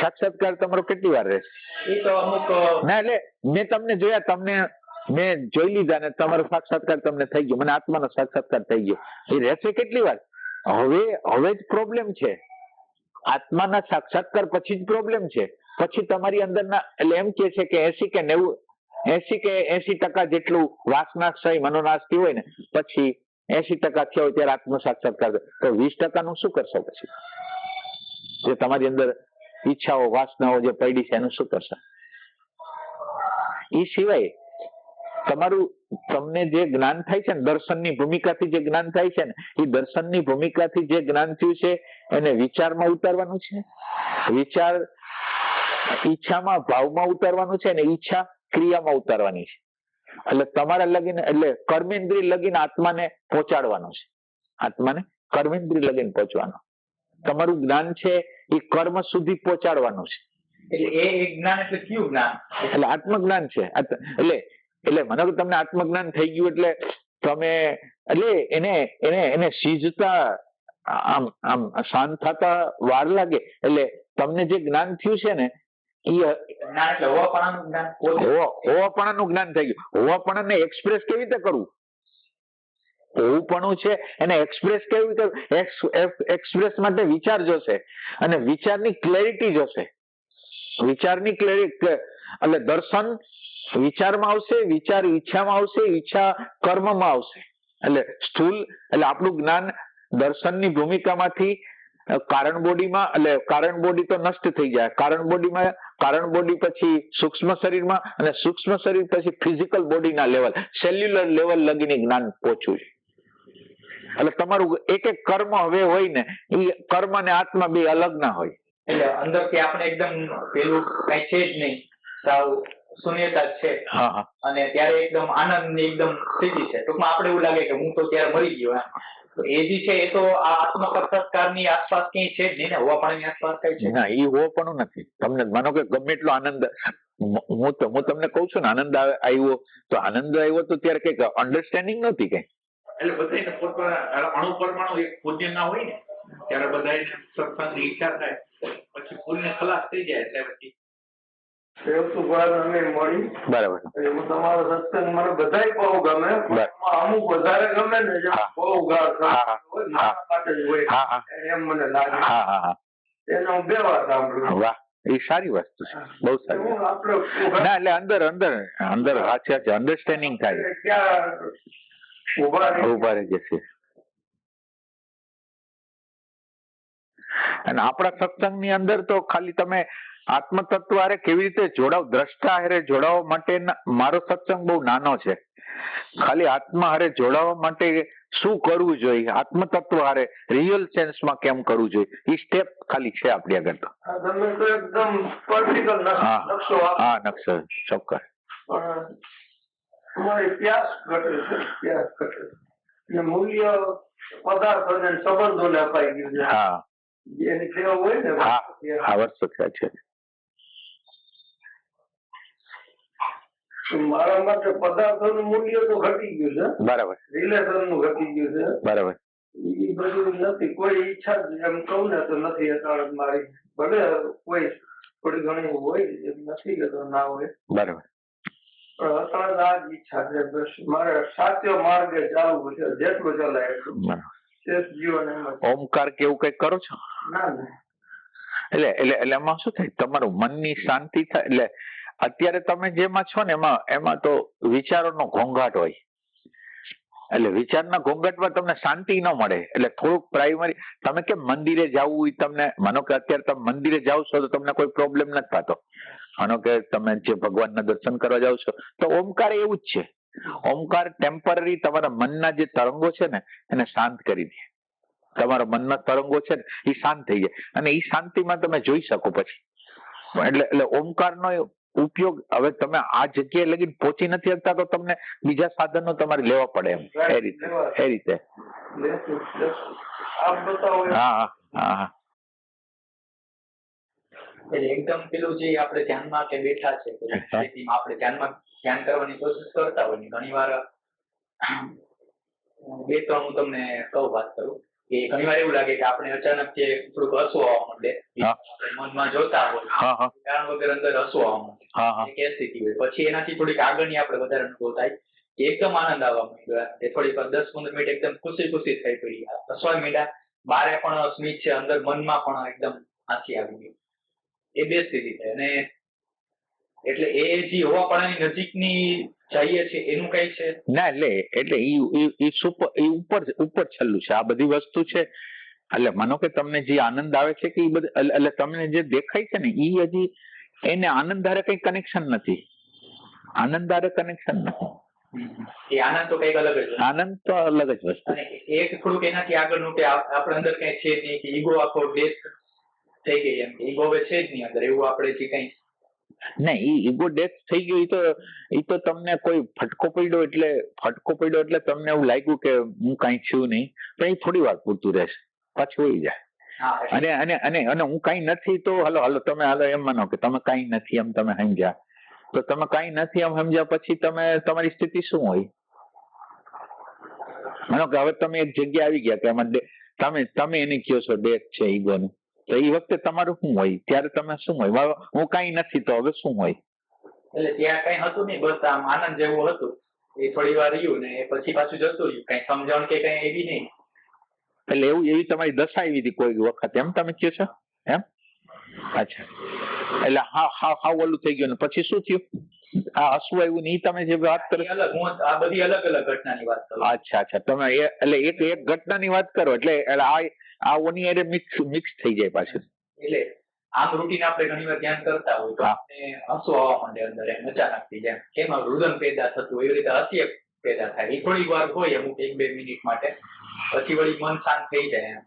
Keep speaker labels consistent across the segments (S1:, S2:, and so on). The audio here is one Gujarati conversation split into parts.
S1: સાક્ષાત્કાર તમારો કેટલી વાર રહેશે?
S2: એ તો અમુક
S1: ના એટલે મેં તમને જોયા તમને મેં જોઈ લીધા ને તમારો સાક્ષાત્કાર તમને થઈ ગયો. મને આત્માનો સાક્ષાત્કાર થઈ ગયો. એ રહેશે કેટલી વાર? હવે હવે જ પ્રોબ્લેમ છે. આત્માના સાક્ષાત્કાર પછી જ પ્રોબ્લેમ છે. પછી તમારી અંદરના એટલે એમ કે છે કે એસી કે નેવું એસી કે એસી ટકા જેટલું વાસનાક્ષય મનોનાશ થયું હોય ને પછી એસી ટકા થયા હોય ત્યારે આત્મ સાક્ષાત્કાર તો વીસ ટકાનું શું કરશો પછી? જે તમારી અંદર ઈચ્છાઓ, વાસનાઓ જે પડી છે એનું શું કરશે? એ સિવાય તમારું, તમને જે જ્ઞાન થાય છે ને, દર્શનની ભૂમિકાથી જે જ્ઞાન થાય છે ને એ દર્શનની ભૂમિકાથી જે જ્ઞાન થયું છે, એને વિચારમાં ઉતારવાનું છે? વિચાર ઈચ્છામાં, ભાવમાં ઉતારવાનું છે ને, ઈચ્છા ક્રિયામાં ઉતારવાની છે. એટલે તમારા લગીન, એટલે કર્મેન્દ્રિય લગીન આત્માને પહોંચાડવાનો છે. આત્માને કર્મેન્દ્રિય લગીન પહોંચવાનો. તમારું જ્ઞાન છે એ કર્મ સુધી પહોંચાડવાનું છે.
S2: એટલે એ જ્ઞાન એટલે કયું જ્ઞાન?
S1: એટલે આત્મજ્ઞાન છે. એટલે એટલે મને તો તમને આત્મજ્ઞાન થઈ ગયું એટલે તમે એટલે એને એને એને સીજતા આમ આમ શાંત થતા વાર લાગે. એટલે તમને જે જ્ઞાન થયું છે ને એ
S2: હોવાપણાનું જ્ઞાન.
S1: થઈ ગયું. હોવાપણાને એક્સપ્રેસ કેવી રીતે કરવું? હોવુંપણું છે. એને એક્સપ્રેસ કેવી એક્સપ્રેસ માટે વિચાર જોશે અને વિચારની ક્લેરિટી જોશે. વિચારની ક્લેરિટી એટલે દર્શન વિચારમાં આવશે, વિચાર ઈચ્છામાં આવશે, ઈચ્છા કર્મમાં આવશે. એટલે સ્થૂલ, એટલે આપણું જ્ઞાન દર્શનની ભૂમિકામાંથી કારણ બોડીમાં, એટલે કારણ બોડી તો નષ્ટ થઈ જાય. કારણ બોડીમાં, કારણ બોડી પછી સૂક્ષ્મ શરીરમાં અને સૂક્ષ્મ શરીર પછી ફિઝિકલ બોડીના લેવલ સેલ્યુલર લેવલ લગીને જ્ઞાન પહોંચ્યું છે. એટલે તમારું એક એક કર્મ હવે હોય ને એ કર્મ અને આત્મા બે અલગ ના હોય.
S2: એટલે અંદરથી આપણે એકદમ પેલું કઈ છે જ નહીં. સાવ શૂન્યતા છે.
S1: હા હા.
S2: અને ત્યારે એકદમ આનંદની એકદમ સ્થિતિ છે. ટૂંકમાં આપણે એવું લાગે કે હું તો ત્યારે મરી ગયો એમ. તો એ જે છે એ તો આ આત્મ સાક્ષાત્કારની આસપાસ ક્યાંય છે જ નહીં ને? હોવાપણાની આસપાસ કઈ છે
S1: ના એ હો પણ નથી. તમને માનો કે ગમે એટલો આનંદ હું તો હું તમને કઉ છું ને આનંદ આવે- આવ્યો તો આનંદ આવ્યો તો ત્યારે કંઈક અન્ડરસ્ટેન્ડિંગ નહોતી કઈ.
S3: એટલે બધાને પોતાના અણુ પરમાણુ એક પુણ્ય ના હોય ને ત્યારે બધાને સત્સંગની ઈચ્છા થાય. પછી પુણ્ય ખલાસ થઈ જાય એટલે પછી
S4: સેવસુભાઈ મળી.
S1: બરાબર.
S4: એમાં તમારો સત્સંગ મને બધાય બહુ ગમે. અમુક વધારે ગમે ને બહુ ગાળ
S1: હા, હા.
S4: હોય મારા માટે જ હોય.
S1: હા હા.
S4: એમ મને
S1: હા હા હા.
S4: એને હું બે વાર
S1: વાહ એ સારી વસ્તુ છે. બહુ સારી. ના એટલે અંદર અંદર અંદર હાચે અન્ડરસ્ટેન્ડિંગ થાય.
S4: ક્યાં ઊભા રહી.
S1: જશે અને આપણા સત્સંગની અંદર તો ખાલી તમે આત્મતત્વ હારે કેવી રીતે જોડાવ? દ્રષ્ટા હારે જોડાવા માટે મારો સત્સંગ બહુ નાનો છે. ખાલી આત્મા હારે જોડાવા માટે શું કરવું જોઈએ? આત્મતત્વ હારે રિયલ સેન્સમાં કેમ કરવું જોઈએ? એ સ્ટેપ ખાલી છે આપણી આગળ તો. હા. હા નકશો ચોક્કસ.
S4: તમારી પ્યાસ ઘટે છે પ્યાસ ઘટે છે. મૂલ્ય પદાર્થો અને સંબંધોને અપાઈ ગયું છે.
S1: હા.
S4: એની સેવા હોય ને
S1: હા વર્ષો થયા છે.
S4: મારા માટે પદાર્થોનું મૂલ્ય તો ઘટી ગયું છે.
S1: બરાબર.
S4: રિલેશનનું ઘટી ગયું છે.
S1: બરાબર.
S4: એ બધું નથી. કોઈ ઈચ્છા એમ કહું ને તો નથી અત્યારે મારી. ભલે કોઈ થોડી ઘણી હોય એમ નથી કે તો ના હોય.
S1: બરાબર.
S4: ઈચ્છા છે બસ
S1: ઓમકાર કેવું કઈ કરો છો? એટલે એટલે એટલે એમાં શું થાય? તમારું મનની શાંતિ થાય. એટલે અત્યારે તમે જેમાં છો ને એમાં એમાં તો વિચારોનો ઘોંઘાટ હોય. એટલે વિચારના ઘોંઘાટમાં તમને શાંતિ ન મળે. એટલે થોડુંક પ્રાઇમરી તમે કેમ મંદિરે જવું તમને? માનો કે અત્યારે તમે મંદિરે જાઓ છો તો તમને કોઈ પ્રોબ્લેમ નથી થતો. માનો કે તમે જે ભગવાનના દર્શન કરવા જાઓ છો તો ઓમકાર એવું જ છે. ઓમકાર ટેમ્પરરી તમારા મનના જે તરંગો છે ને એને શાંત કરી દે. તમારા મનના તરંગો છે ને એ શાંત થઈ જાય. અને એ શાંતિમાં તમે જોઈ શકો પછી. એટલે એટલે ઓમકારનો ઉપયોગ હવે તમે આ જગ્યાએ લગી પહોંચી નથી શકતા તો તમને બીજા સાધનો તમારે લેવા પડે એમ. એ રીતે એ રીતે. હા હા હા.
S2: એટલે એકદમ પેલું જે આપણે ધ્યાનમાં કે બેઠા છે આપણે ધ્યાનમાં ધ્યાન કરવાની કોશિશ કરતા હોય ઘણી વાર બે ત્રણ હું તમને કહું વાત કરું કે ઘણી વાર એવું લાગે કે આપણે અચાનક જે થોડુંક હસવું આવવા માંડે મનમાં જોતા હોય કારણ વગર અંદર હસવું આવવા માંડે એ સ્થિતિ હોય? પછી એનાથી થોડીક આગળની આપણે વધારે અનુભવ થાય કે એકદમ આનંદ આવવા માંડ્યો એ થોડીક દસ પંદર મિનિટ એકદમ ખુશી ખુશી થઈ પડી. હસવા મીડા બારે પણ સ્મિત છે અંદર મનમાં પણ એકદમ હાથી આવી ગઈ. એ બે સ્થિતિ છે. અને એટલે એ જે હોવાપણાની નજીકની જઈએ છે એનું કઈ છે?
S1: ના એટલે એટલે એ સુપર એ ઉપર ઉપર છેલ્લું છે. આ બધી વસ્તુ છે. એટલે માનો કે તમને જે આનંદ આવે છે કે એ બધું એટલે તમને જે દેખાય છે ને એ હજી એને આનંદ ધારે કઈ કનેક્શન નથી. આનંદ ધારે કનેક્શન નથી
S2: આનંદ તો કંઈક અલગ જ
S1: આનંદ તો અલગ જ વસ્તુ.
S2: એક થોડુંક એનાથી આગળનું કે આપણે અંદર કઈ છે નહીં કે ઈગો આખો ડેથ થઈ ગઈ એમ. ઈગો હવે છે જ નહીં અંદર એવું આપણે જે કઈ
S1: ના ઈ ઈગો ડેથ થઈ ગયો તો એ તો તમને કોઈ ફટકો પડ્યો એટલે ફટકો પડ્યો એટલે તમને એવું લાગ્યું કે હું કાંઈ છું નહીં પણ એ થોડી વાર પૂરતું રહેશે પાછું વહી જાય. અને અને અને અને હું કાંઈ નથી તો હાલો હાલો તમે હાલો એમ માનો કે તમે કાંઈ નથી એમ તમે સમજ્યા. તો તમે કાંઈ નથી એમ સમજ્યા પછી તમે તમારી સ્થિતિ શું હોય? માનો કે હવે તમે એક જગ્યા આવી ગયા કે આમાં તમે તમે એને કહો છો ડેથ છે ઈગોનું. તો એ વખતે તમારું શું હોય? ત્યારે તમે શું હોય? હવે હું કાંઈ નથી તો હવે શું હોય?
S2: એટલે ત્યાં કઈ હતું નહીં બસ આમ આનંદ જેવું હતું. એ થોડી વાર રહ્યું ને એ પછી પાછું જતું રહ્યું. કઈ સમજણ કે કઈ એવી નહીં.
S1: એટલે એવું એવી તમારી દશા આવી હતી કોઈ વખત? એમ તમે કહો છો? એમ? અચ્છા. એટલે હા હા હા ઓલું થઈ ગયું ને પછી શું થયું? આ હસવું આવ્યું ને ઈ તમે જે વાત કરો
S2: એ અલગ હું આ બધી અલગ અલગ ઘટનાની વાત કરું.
S1: અચ્છા અચ્છા. તમે એ એટલે એક એક ઘટનાની વાત કરો. એટલે એટલે આ આ ઓની હારે મિક્સ મિક્સ થઈ જાય પાછું.
S2: એટલે આમ રૂટીન આપણે ઘણીવાર ધ્યાન કરતા હોય તો આપણે હસવું આવવા માંડે અંદર એમ અચાનક થઈ જાય એમાં રુદન પેદા થતું હોય એવી રીતે હાસ્ય પેદા થાય. એ થોડી વાર હોય અમુક એક બે મિનિટ માટે પછી વળી મન શાંત થઈ જાય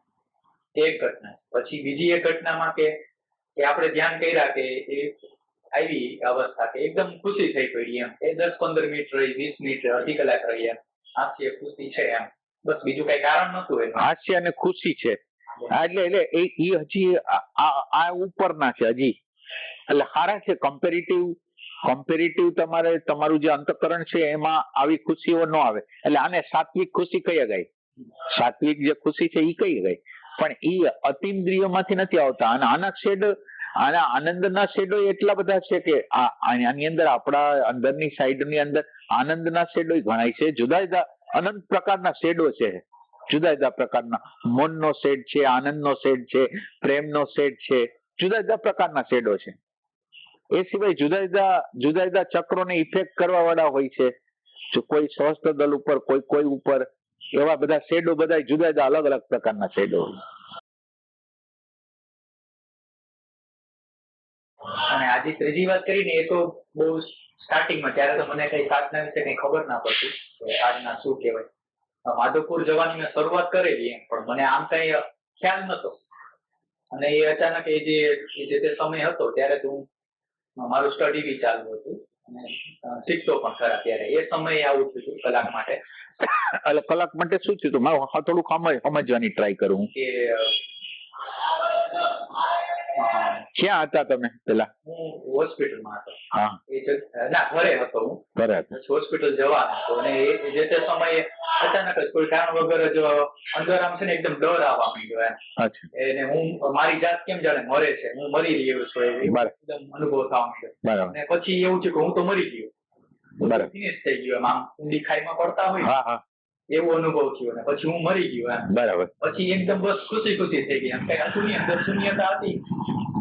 S2: એક ઘટના પછી બીજી એક ઘટનામાં કે કે આપણે ધ્યાન કર્યા કે એ આવી અવસ્થા કે એકદમ ખુશી થઈ પડી એમ. એ દસ પંદર મિનિટ રહી વીસ મિનિટ રહી, અડધી કલાક રહી એમ. હાસ્ય ખુશી છે એમ. બસ બીજું કઈ કારણ નતું એનું
S1: હાસ્ય અને ખુશી છે. એટલે એટલે એ હજી આ- ઉપરના છે હજી. એટલે સારા છે કમ્પેરેટિવ કમ્પેરેટિવ તમારે, તમારું જે અંતકરણ છે એમાં આવી ખુશીઓ ન આવે. એટલે આને સાત્વિક ખુશી કઈ ગઈ સાત્વિક જે ખુશી છે એ કઈ ગઈ પણ ઈ અતિન્દ્રિયોમાંથી નથી આવતા. અને આના શેડ આના આનંદના શેડો એટલા બધા છે કે આની અંદર આપણા અંદરની સાઈડની અંદર આનંદના શેડો ઘણાય છે. જુદા જુદા અનંત પ્રકારના શેડો છે. જુદા જુદા પ્રકારના મનનો શેડ છે, આનંદનો શેડ છે, પ્રેમનો શેડ છે, જુદા જુદા પ્રકારના શેડો છે. એ સિવાય જુદા જુદા જુદા જુદા ચક્રોને ઇફેક્ટ કરવા વાળા હોય છે. જો કોઈ સહસ્ત્ર દલ ઉપર, કોઈ કોઈ ઉપર, એવા બધા શેડો બધા જુદા જુદા અલગ અલગ પ્રકારના શેડો હોય.
S2: આજે ત્રીજી વાત કરીને એ તો બહુ સ્ટાર્ટિંગમાં ત્યારે તો મને કઈ સાધના વિશે કઈ ખબર ના પડતી કે આજના શું કહેવાય. માધવપુર જવાની મેં શરૂઆત કરેલી એમ પણ મને આમ કઈ ખ્યાલ નતો અને એ અચાનક એ જે જે તે સમય હતો ત્યારે તો હું મારું સ્ટડી બી ચાલુ હતું અને શીખતો પણ ખરા ત્યારે. એ સમયે આવું થયું કલાક માટે.
S1: એટલે કલાક માટે શું થયું મારે થોડું સમજ સમજવાની ટ્રાય કરું
S2: કે
S1: ક્યાં હતા તમે પેલા?
S2: હું હોસ્પિટલમાં હતો.
S1: હા.
S2: ના ઘરે હતો હું.
S1: ઘરે હતા.
S2: હોસ્પિટલ જવાનો હતો. અને એ જે તે સમયે અચાનક જ કોઈ કારણ વગર જ અંદર આમ છે ને એકદમ ડર આવવા માંડ્યો એમ. એને હું મારી જાત કેમ જાણે મરે છે? હું મરી રહ્યો છું. એકદમ અનુભવ થવા માંડ્યો. અને પછી એવું છે કે હું તો મરી ગયો.
S1: બરાબર.
S2: થઈ ગયો એમ. આમ ઊંડી ખાઈમાં પડતા હોય
S1: હા હા.
S2: એવો અનુભવ થયો. અને પછી હું મરી ગયો એમ.
S1: બરાબર.
S2: પછી એકદમ બસ ખુશી ખુશી થઈ ગઈ. એમ કઈ હતું નહીં અંદર શૂન્યતા હતી.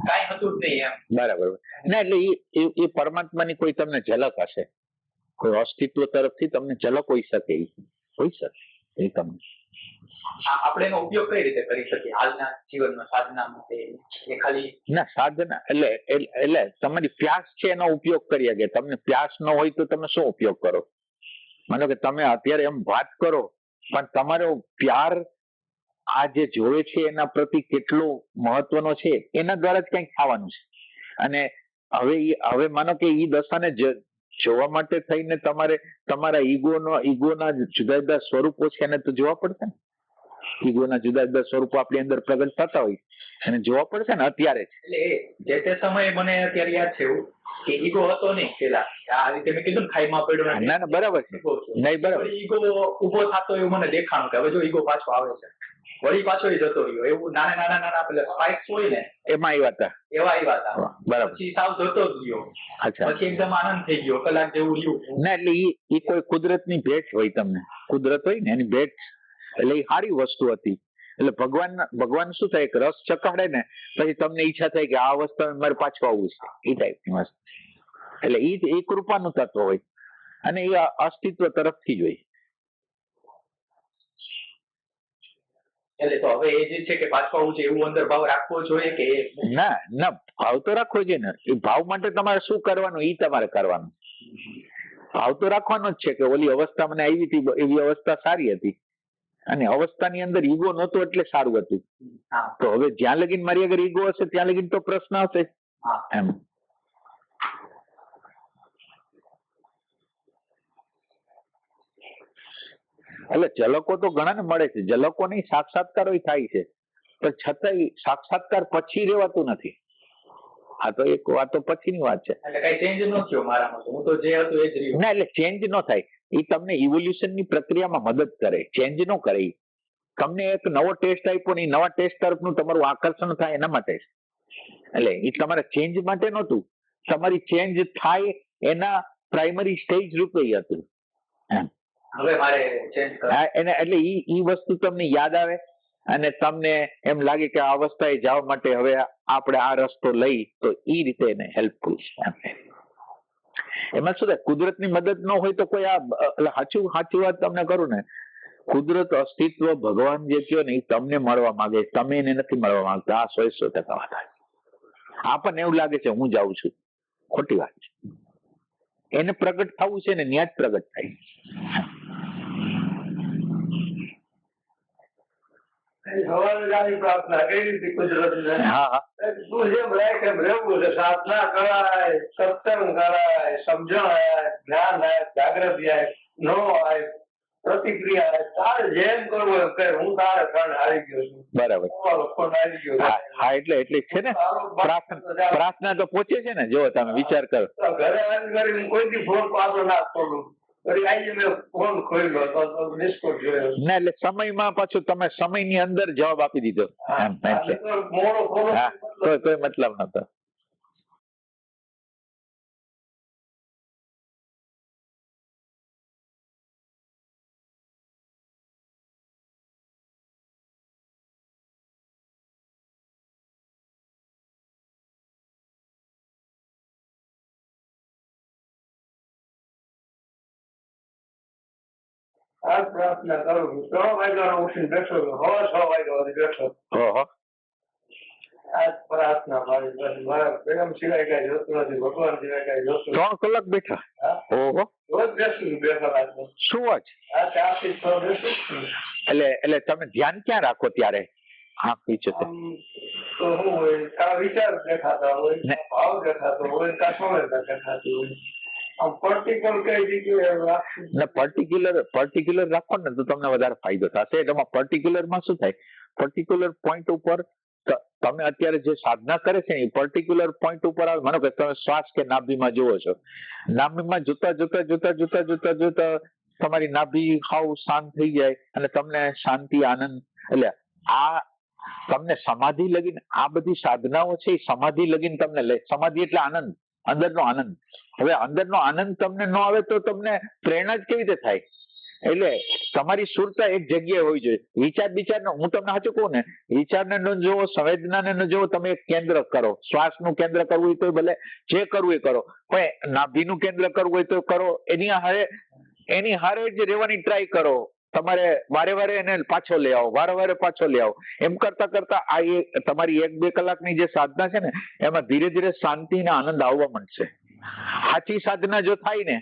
S2: કાંઈ હતું જ નહીં એમ.
S1: બરાબર. ના એટલે એ એ- પરમાત્માની કોઈ તમને ઝલક હશે? કોઈ અસ્તિત્વ તરફથી તમને ઝલક હોઈ શકે હોઈ શકે એ તમને?
S2: આપણે એનો ઉપયોગ કઈ રીતે કરી શકીએ? હાલના જીવનમાં સાધના માટે ખાલી?
S1: ના સાધના એટલે એટલે એટલે તમારી પ્યાસ છે એનો ઉપયોગ કરીએ કે તમને પ્યાસ ન હોય તો તમે શું ઉપયોગ કરો? માનો કે તમે અત્યારે એમ વાત કરો પણ તમારો પ્યાર આ જે જોવે છે એના પ્રતિ કેટલો મહત્વનો છે એના દ્વારા જ કંઈક થવાનું છે. અને હવે હવે માનો કે ઈ દશાને જોવા માટે થઈને તમારે તમારા ઈગોનો ઈગોના જુદા જુદા સ્વરૂપો છે એને તો જોવા પડશે ને? ઈગોના જુદા જુદા સ્વરૂપો આપણી અંદર પ્રગટ થતા હોય એને જોવા પડશે ને અત્યારે
S2: એટલે જે તે સમયે મને અત્યારે યાદ છે કે ઈગો હતો નહીં પેલા. આ રીતે મેં કીધું ને ખાઈમાં પડ્યો ના
S1: ના બરાબર
S2: છે.
S1: નહીં બરાબર.
S2: ઈગો ઊભો થતો એવું મને દેખાણું કે હવે જો ઈગો પાછો આવે છે. વળી પાછો એ જતો રહ્યો. એવું નાના નાના નાના પેલા સ્પાઇક્સ હોય ને
S1: એમાં આવ્યા હતા
S2: એવા આવ્યા હતા
S1: બરાબર.
S2: પછી સાવ જતો જ ગયો
S1: અચ્છા.
S2: પછી એકદમ આનંદ થઈ ગયો કલાક જેવું રહ્યું.
S1: ના એટલે એ કોઈ કુદરતની ભેટ હોય તમને. કુદરત હોય ને એની ભેટ. એટલે એ સારી વસ્તુ હતી. એટલે ભગવાન ભગવાન શું થાય રસ ચકાડે ને પછી તમને ઈચ્છા થાય કે આ અવસ્થામાં મારે પાછું આવવું છે. એ ટાઈપની વસ્તુ. એટલે એ એ કૃપાનું તત્વ હોય. અને એ અસ્તિત્વ તરફથી જ હોય.
S2: એટલે તો હવે એ જે છે કે પાછું છે એવું અંદર ભાવ રાખવો જોઈએ કે
S1: ના ના ભાવ તો રાખવો જોઈએ ને. એ ભાવ માટે તમારે શું કરવાનું? એ તમારે કરવાનું. ભાવ તો રાખવાનો જ છે કે ઓલી અવસ્થા મને આવી હતી એવી અવસ્થા સારી હતી. અને અવસ્થાની અંદર ઈગો નહોતો એટલે સારું હતું. તો હવે જ્યાં લગીન મારી આગળ ઈગો હશે ત્યાં લગીન તો પ્રશ્ન હશે
S2: હા.
S1: એમ. એટલે ઝલકો તો ઘણાને મળે છે. ઝલકો નહીં સાક્ષાત્કારો થાય છે. પણ છતાંય સાક્ષાત્કાર પછી રહેવાતું નથી. આ તો એક વાત તો પછીની વાત છે.
S2: એટલે કઈ ચેન્જ ન થયો મારામાં હું તો જે હતું એ જ રહ્યું.
S1: ના એટલે ચેન્જ ન થાય. એ તમને ઇવોલ્યુશનની પ્રક્રિયામાં મદદ કરે. ચેન્જ ન કરે. તમને એક નવો ટેસ્ટ આપ્યો ને નવા ટેસ્ટ તરફનું તમારું આકર્ષણ થાય એના માટે. એટલે એ તમારા ચેન્જ માટે નહોતું. તમારી ચેન્જ થાય એના પ્રાઇમરી સ્ટેજ રૂપે હતું. એમ.
S2: હવે મારે ચેન્જ
S1: એટલે ઈ ઈ વસ્તુ તમને યાદ આવે અને તમને એમ લાગે કે આ અવસ્થાએ જવા માટે હવે આપણે આ રસ્તો લઈ, તો ઈ રીતે એને હેલ્પફુલ છે એમાં. શું થાય, કુદરતની મદદ ન હોય તો કોઈ આ, એટલે સાચું સાચું વાત તમને કરું ને, કુદરત અસ્તિત્વ ભગવાન જે કયો ને એ તમને મળવા માંગે, તમે એને નથી મળવા માંગતા, આ સો સો ટકા વાત આપણને એવું લાગે છે, હું જાઉં છું. ખોટી વાત છે. એને પ્રગટ થવું છે ને ત્યાં જ પ્રગટ થાય.
S4: સવારે જાણી પ્રાર્થના કઈ રીતે કુદરત
S1: હા હા
S4: તું જેમ રાખ એમ રહેવું છે સાધના કરાય સત્સંગ કરાય સમજણ આય જ્ઞાન આય જાગૃતિ આય નો આય પ્રતિક્રિયા આય તારે જેમ કરવું એમ કર હું તારે કારણે હારી ગયો છું
S1: બરાબર
S4: તમારો ફોન આવી ગયો
S1: હા હા એટલે એટલે છે ને? પ્રાર્થના પ્રાર્થના તો પહોંચે છે ને? જો તમે વિચાર કરો.
S4: તો ઘરે આવી કરી હું કોઈ દી ફોન પાછો ના ખોલું.
S1: ના એટલે સમયમાં પાછું તમે સમયની અંદર જવાબ આપી દીધો. એમ હા કોઈ કોઈ મતલબ નતો
S4: આ પ્રાર્થના કરું છું. ત્રણ વાગ્યાનો ઉઠીને બેઠો છું. હવે છ. વાગ્યા સુધી બેઠો આ પ્રાર્થના મારી મારા પ્રેમ સિવાય કઈ જોતું નથી. ભગવાન સિવાય કઈ જોતું
S1: ત્રણ કલાક બેઠા? ઓહો.
S4: રોજ બેસું બે કલાક
S1: શું વાત
S4: આ ચારથી છ બેસું
S1: એટલે એટલે તમે ધ્યાન ક્યાં રાખો ત્યારે? હા પીછે તો.
S4: શું હોય વિચાર દેખાતા હોય ભાવ દેખાતો હોય કાં સંવેદના દેખાતી હોય.
S1: પર્ટિક્યુલર પર્ટિક્યુલર રાખો ને તો તમને વધારે ફાયદો થશે. એટલે પર્ટિક્યુલરમાં શું થાય? પર્ટિક્યુલર પોઈન્ટ ઉપર તમે અત્યારે જે સાધના કરે છે એ પર્ટિક્યુલર પોઈન્ટ ઉપર આવે. માનો કે તમે શ્વાસ કે નાભીમાં જુઓ છો. નાભીમાં જોતા જોતા જોતા જોતા જોતા જોતા તમારી નાભી હાવ શાંત થઈ જાય અને તમને શાંતિ, આનંદ, એટલે આ તમને સમાધિ લગીને આ બધી સાધનાઓ છે એ સમાધિ લગીને તમને લે. સમાધિ એટલે આનંદ. અંદરનો આનંદ. હવે અંદરનો આનંદ તમને ન આવે તો તમને પ્રેરણા જ કેવી રીતે થાય? એટલે તમારી સુરતા એક જગ્યાએ હોવી જોઈએ. વિચાર વિચાર હું તમને સાચું કહું ને, વિચારને ન જોવો, સંવેદનાને ન જોવો, તમે એક કેન્દ્ર કરો. શ્વાસનું કેન્દ્ર કરવું હોય તો ભલે, જે કરવું એ કરો. પણ નાભીનું કેન્દ્ર કરવું હોય તો કરો. એની હારે એની હારે જ રહેવાની ટ્રાય કરો. તમારે વારે વારે એને પાછો લઈ આવો, વારે વારે પાછો લઈ આવો. એમ કરતા કરતા આ તમારી એક બે કલાકની જે સાધના છે ને, એમાં ધીરે ધીરે શાંતિ ને આનંદ આવવા માંડશે. સાચી સાધના જો થાય ને,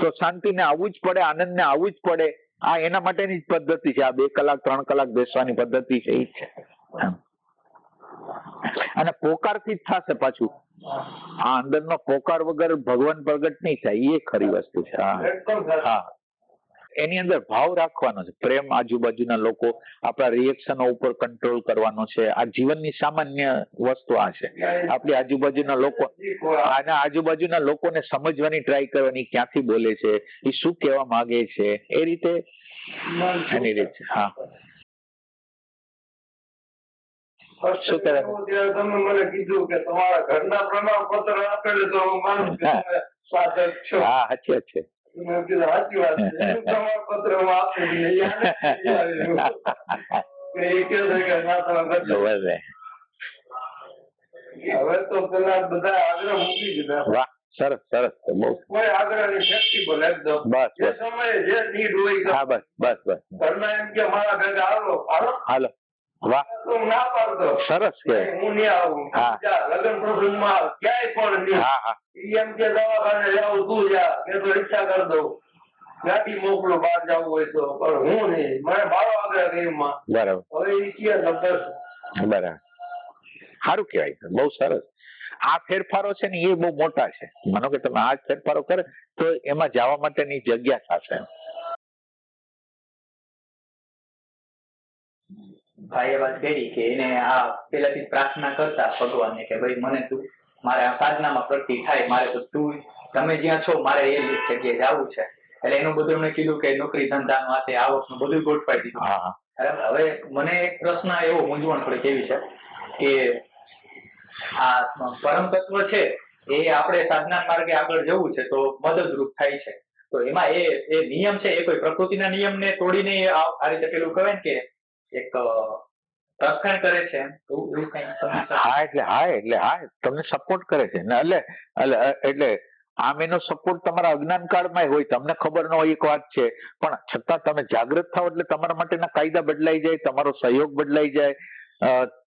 S1: તો શાંતિને આવવું જ પડે, આનંદને આવવું જ પડે. આ એના માટેની જ પદ્ધતિ છે. આ બે કલાક, ત્રણ કલાક બેસવાની પદ્ધતિ છે, એ જ છે. અને પોકારથી જ થશે પાછું. આ અંદરનો પોકાર વગર ભગવાન પ્રગટ નહીં થાય, એ ખરી વસ્તુ છે. હા. હા. એની અંદર ભાવ રાખવાનો છે. પ્રેમ આજુબાજુના લોકો આપણા રિએક્શનો ઉપર કંટ્રોલ કરવાનો છે. આ જીવનની સામાન્ય વસ્તુ આ છે. આપણી આજુબાજુના લોકો અને આજુબાજુના લોકોને સમજવાની ટ્રાય કરવાની ક્યાંથી બોલે છે એ શું કહેવા માંગે છે એ રીતે એની રીત હા. શું કરે?
S4: તમે મને કીધું કે તમારા ઘરના પ્રમાણપત્ર આપેલું તો હું માનું
S1: સાચી વાત છે.
S4: મેં કીધું સાચી વાત છે. પ્રમાણપત્ર આપું. હવે તો પેલા બધા આગ્રહ મૂકી દીધા.
S1: સરસ સરસ. બહુ
S4: કોઈ આગ્રહની ફ્લેક્સિબલ એકદમ
S1: બસ
S4: જે સમયે જે નીડ હોય
S1: હા બસ બસ બસ.
S4: ઘરના એમ કે મારા ભેગા આવો હાલો.
S1: હાલો. વાહ. સરસ કે.
S4: હું આવું.
S1: હા.
S4: લગ્ન પ્રસંગમાં ક્યાંય પણ
S1: હા હા.
S4: એમ કે દવાખાને જાઉં તું જા. કે તો રિક્ષા કરી દઉં. ગાડી મોકલો બહાર જવું હોય તો. પણ હું નહીં. મને મારો આગ્રહ કર્યુંમાં
S1: બરાબર.
S4: હવે એ કે
S1: બરાબર. સારું કહેવાય. બહુ સરસ. આ ફેરફારો છે ને એ બહુ મોટા છે. માનો કે તમે આ ફેરફારો કરે તો એમાં જવા માટેની જગ્યા થશે.
S2: ભાઈએ વાત કરી કે એને આ પેલાથી પ્રાર્થના કરતા ભગવાનને કે ભાઈ મને તું મારે આ સાધનામાં પ્રગતિ થાય મારે તો તું તમે જ્યાં છો મારે એ જગ્યાએ જવું છે. એટલે એનું બધું એમણે કીધું કે નોકરી આ તે આવકનું બધું ગોઠવાઈ દીધું. હવે મને એક પ્રશ્ન એવો મૂંઝવણ થોડીક એવી છે કે આ પરમ તત્વ છે એ આપણે સાધના માર્ગે આગળ જવું છે તો મદદરૂપ થાય છે. તો એમાં એ એ નિયમ છે એ કોઈ પ્રકૃતિના નિયમને તોડીને આ રીતે પેલું કહેવાય ને કે એક?
S1: હા, એટલે હા એટલે, હા, તમને સપોર્ટ કરે છે ને એટલે એટલે આમ એનો સપોર્ટ તમારા અજ્ઞાન કાળમાં હોય, તમને ખબર ન હોય એક વાત છે, પણ છતાં તમે જાગૃત થાવ એટલે તમારા માટેના કાયદા બદલાઈ જાય, તમારો સહયોગ બદલાઈ જાય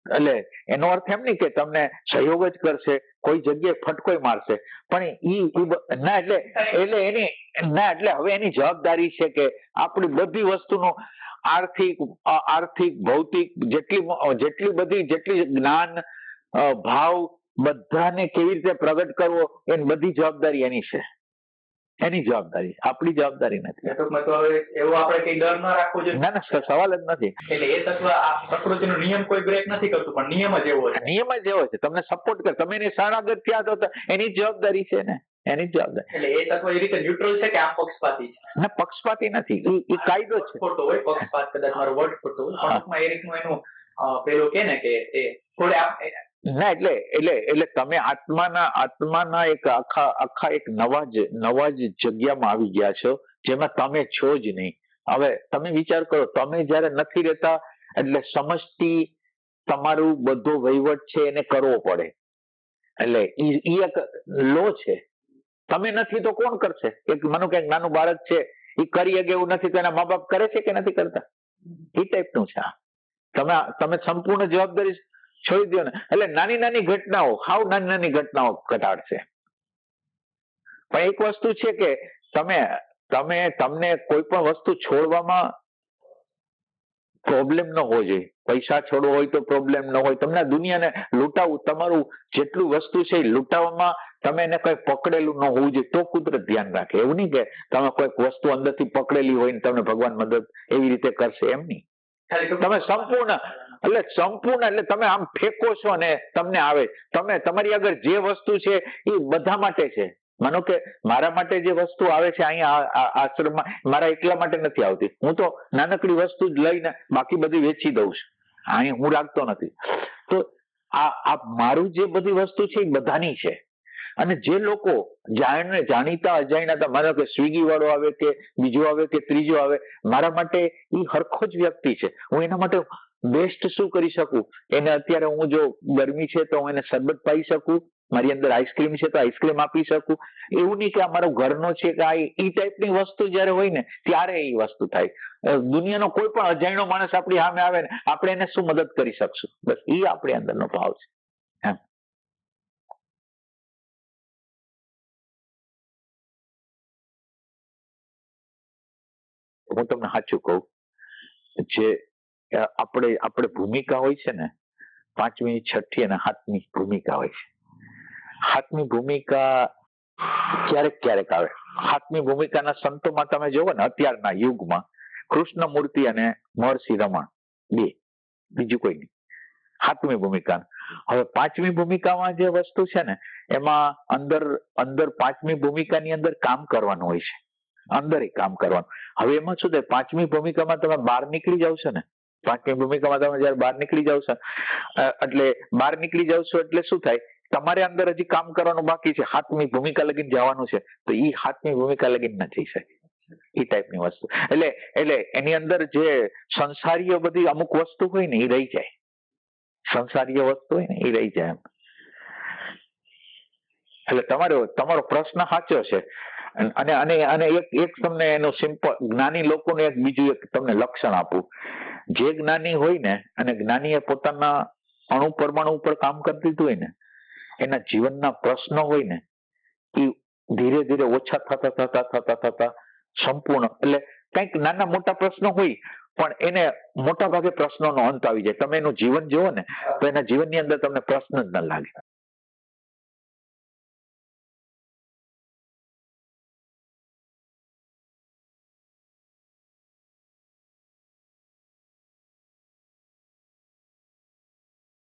S1: એટલે એનો અર્થ એમ નહીં કે તમને સહયોગ જ કરશે, કોઈ જગ્યાએ ફટકોય મારશે. પણ ઈ ના એટલે એટલે એની, ના એટલે હવે એની જવાબદારી છે કે આપણી બધી વસ્તુનું આર્થિક આર્થિક, ભૌતિક જેટલી જેટલી બધી, જેટલી જ્ઞાન ભાવ બધાને કેવી રીતે પ્રગટ કરવો, એની બધી જવાબદારી એની છે. એની જવાબદારી આપણી જવાબદારી નથી.
S2: એવો આપણે કઈ ડર ના રાખવો જોઈએ.
S1: ના ના સવાલ જ નથી.
S2: એટલે એ તત્વ પ્રકૃતિનો નિયમ કોઈ બ્રેક નથી કરતું પણ નિયમ જ એવો છે.
S1: નિયમ જ એવો છે. તમને સપોર્ટ કરે. તમે એની શરણાગત થયા તો એની જવાબદારી છે ને? એની જવાબદારી.
S2: એટલે એ તત્વ એ રીતે ન્યુટ્રલ છે કે આ પક્ષપાતી છે?
S1: ના પક્ષપાતી નથી. એ કાયદો છે.
S2: ખોટો હોય પક્ષપાત કદાચ મારો વર્ડ ખોટો હોય પણ એ રીતનું એનું પેલું કે ને કે એ થોડે
S1: ના, એટલે એટલે એટલે તમે આત્માના આત્માના એક આખા આખા એક નવા જ નવા જ જગ્યામાં આવી ગયા છો, જેમાં તમે છો જ નહીં. હવે તમે વિચાર કરો, તમે જ્યારે નથી રહેતા, એટલે સમષ્ટિ તમારું બધો વહીવટ છે એને કરવો પડે. એટલે ઈ એક લો છે. તમે નથી તો કોણ કરશે? એક માનો કે નાનું બાળક છે એ કરી શકે એવું નથી તો એના મા બાપ કરે છે કે નથી કરતા? એ ટાઈપનું છે તમે તમે સંપૂર્ણ જવાબદારી છોડી દો ને એટલે નાની નાની ઘટનાઓ હાવ નાની નાની ઘટનાઓ ઘટાડશે. પણ એક વસ્તુ છે કે તમે તમે તમને કોઈ પણ વસ્તુ છોડવામાં પ્રોબ્લેમ ન હોવો જોઈએ. પૈસા છોડવો હોય તો પ્રોબ્લેમ ન હોય. તમને દુનિયાને લૂંટાવું તમારું જેટલું વસ્તુ છે એ લૂંટાવામાં તમે એને કઈ પકડેલું ન હોવું જોઈએ. તો કુદરત ધ્યાન રાખે. એવું નહીં કે તમે કોઈક વસ્તુ અંદરથી પકડેલી હોય ને તમને ભગવાન મદદ એવી રીતે કરશે. એમ નહીં. તમે સંપૂર્ણ એટલે સંપૂર્ણ, એટલે તમે આમ ફેંકો છો ને તમને આવે. તમે, તમારી આગળ જે વસ્તુ છે એ બધા માટે છે. માનો કે મારા માટે જે વસ્તુ આવે છે અહીંયા આશ્રમમાં, મારા એકલા માટે નથી આવતી. હું તો નાનકડી વસ્તુ જ લઈને બાકી બધી વેચી દઉં છું. અહીં હું રાખતો નથી. તો આ આ મારું જે બધી વસ્તુ છે એ બધાની છે. અને જે લોકો જાણને જાણીતા, અજાણ્યા, માનો કે સ્વિગી વાળો આવે કે બીજો આવે કે ત્રીજો આવે, મારા માટે એ હરખો જ વ્યક્તિ છે. હું એના માટે બેસ્ટ શું કરી શકું? એને અત્યારે હું જો ગરમી છે તો હું એને શરબત પાઈ શકું, મારી અંદર આઈસ્ક્રીમ છે તો આઈસ્ક્રીમ આપી શકું. એવું નહીં કે આ ઘરનો છે કે આ એ ટાઈપની વસ્તુ જ્યારે હોય ને, ત્યારે એ વસ્તુ થાય. દુનિયાનો કોઈ પણ અજાણ્યો માણસ આપણી સામે આવે ને, આપણે એને શું મદદ કરી શકશું? બસ એ આપણી અંદરનો ભાવ છે. એમ હું તમને સાચું કહું, જે આપણે આપણે ભૂમિકા હોય છે ને, પાંચમી, છઠ્ઠી અને હાથમી ભૂમિકા હોય છે. હાથમી ભૂમિકા ક્યારેક ક્યારેક આવે. હાથમી ભૂમિકાના સંતોમાં તમે જોવો ને, અત્યારના યુગમાં કૃષ્ણ મૂર્તિ અને મહર્ષિ રમણ, બે, બીજું કોઈ નહીં. સાતમી ભૂમિકા. હવે પાંચમી ભૂમિકામાં જે વસ્તુ છે ને, એમાં અંદર અંદર પાંચમી ભૂમિકાની અંદર કામ કરવાનું હોય છે. અંદર કામ કરવાનું. હવે એમાં શું થાય? પાંચમી ભૂમિકામાં તમે બહાર નીકળી જાવ છો ને પાંચમી ભૂમિકામાં તમે જયારે બહાર નીકળી જાવ છો એટલે બહાર નીકળી જાવ છો એટલે શું થાય? તમારે અંદર હજી કામ કરવાનું બાકી છે હાથમી ભૂમિકા લગીને જવાનું છે, તો એ હાથમી ભૂમિકા લગીને ન જઈ શકે. એ ટાઈપની વસ્તુ. એટલે એટલે એની અંદર જે સંસારીય બધી અમુક વસ્તુ હોય ને એ રહી જાય. સંસારીય વસ્તુ હોય ને એ રહી જાય એમ. એટલે તમારો તમારો પ્રશ્ન સાચો છે. અને અને અને એક એક તમને એનું સિમ્પલ જ્ઞાની લોકોને એક બીજું એક તમને લક્ષણ આપું. જે જ્ઞાની હોય ને, અને જ્ઞાનીએ પોતાના અણુ પરમાણુ ઉપર કામ કરી દીધું હોય ને, એના જીવનના પ્રશ્નો હોય ને, એ ધીરે ધીરે ઓછા થતા થતા થતા થતા સંપૂર્ણ. એટલે કંઈક નાના મોટા પ્રશ્નો હોય, પણ એને મોટા ભાગે પ્રશ્નોનો અંત આવી જાય. તમે એનું જીવન જુઓ ને, તો એના જીવનની અંદર તમને પ્રશ્ન જ ન લાગે.